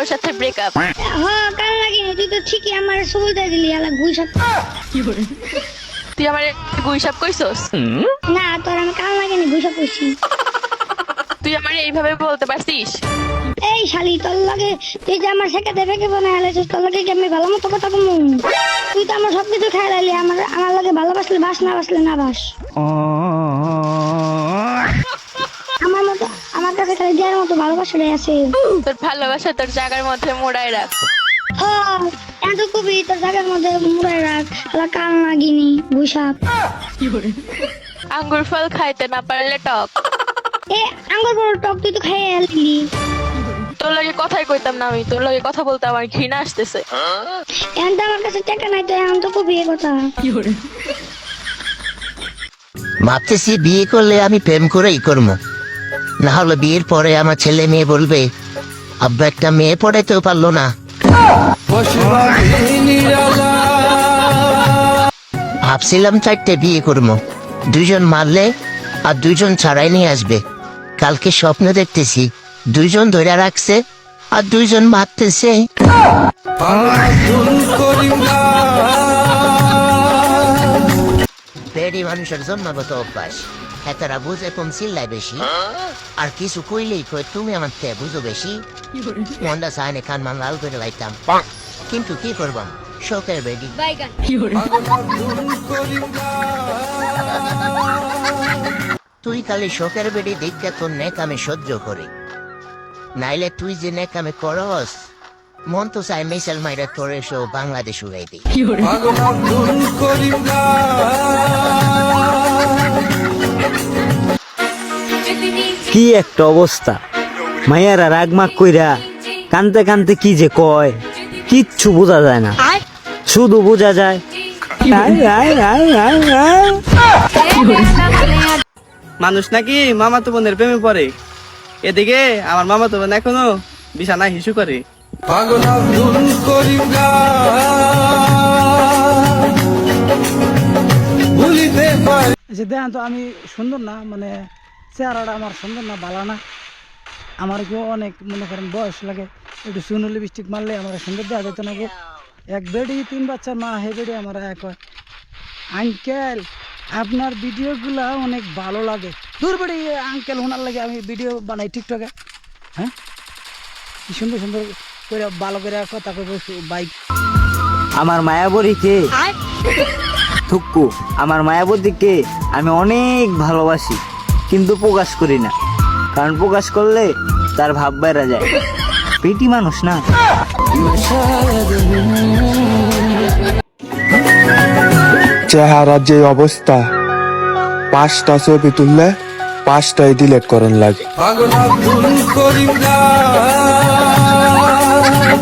তোর সাথে ব্রেকআপ হ্যাঁ কাল লাগিনি তুই তো ঠিকই আমার সুবিধা দিলি আলা গুইসাপ তুই আমার গুইসাপ কইছস? না তোর আমি কাল লাগিনি গুইসাপ কইছি? তুই আমার এইভাবে বলতে পারছিস? এই শালি তোর লাগে তুই যে আমার সেকে ফেকে বানাই আলাইছিস তোর লাগে কি আমি ভালো মতো কথা কমু তুই তো আমার সবকিছু খাই লাইলি আমার আমার লাগে ভালোবাসলে বাস না বাসলে না বাস। মতো আছে তোর ভালোবাসা তোর জায়গার মধ্যে মোড়ায় রাখ। হ্যাঁ এত কবি তোর জায়গার মধ্যে মুড়াই রাখ। আলা কাল লাগিনি গুইসাপ আঙ্গুর ফল খাইতে না পারলে টক। এ আঙ্গুর বড় টক তুই তো খাই আলি তোর লাগে কথাই কইতাম না আমি তোর লাগে কথা বলতে আমার ঘৃণা আসতেছে। এখন তো আমার কাছে টাকা নাই তো এখন তো কবি এ কথা। ভাবতেছি বিয়ে করলে আমি প্রেম করেই করব না হলে বিয়ের পরে আমার ছেলে মেয়ে বলবে, আব্বা একটা মেয়ে পড়াইতেও পারল না। ভাবছিলাম চারটে বিয়ে করব, দুইজন মারলে আর দুইজন ছাড়াই নিয়ে আসবে। কালকে স্বপ্ন দেখতেছি, দুইজন ধরে রাখছে আর দুইজন মারতেছে। বেড়ি মানুষের জন্মগত অভ্যাস এতারা বুঝে কম চিল্লায় বেশি আর কিছু কইলেই কই তুমি আমার থেকে বুঝো বেশি মনটা চায়নি কান মান লাল করে লাইতাম কিন্তু কি করবাম শোকের বেডি তুই খালি শোকের বেডি দেখে তোর নেক আমি সহ্য করি নাইলে তুই যে নেক আমি করস মন তো চাই মিসাইল মাইরা তোর এসো বাংলাদেশ উড়াই দিই কি একটা অবস্থা। মাইয়ারা রাগমাগ কইরা কানতে কানতে কি যে কয় কিচ্ছু বোঝা যায় না। শুধু বোঝা যায়। আয়, আয়, আয়, আয়, আয়। মানুষ নাকি মামা তো বোনের প্রেমে পড়ে। এদিকে আমার মামা তো বোন এখনও বিছানা হিসু করে। দেখেন তো আমি সুন্দর না মানে চেহারাটা আমার সুন্দর না ভালো না। আমার কেউ অনেক মনে করেন বয়স লাগে। একটু চুন লিপস্টিক মারলে আমার সুন্দর দেওয়া যেত না গো। এক বেডি তিন বাচ্চার মা হে বেডি আমার এক হয়। আঙ্কেল আপনার ভিডিওগুলো অনেক ভালো লাগে। দূর বেড়ি আঙ্কেল ওনার লাগে আমি ভিডিও বানাই টিকটকে। হ্যাঁ? কি সুন্দর সুন্দর করে ভালো করে কথা কইব বাইক আমার মায়াবরীকে থুক্কু আমার মায়াবতীকে আমি অনেক ভালোবাসি। কিন্তু প্রকাশ করি না। কারণ প্রকাশ করলে তার ভাব বেড়া যায়। পেটি মানুষ না। চেহারার যে অবস্থা পাঁচটা ছবি তুললে পাঁচটাই ডিলেট করন লাগে।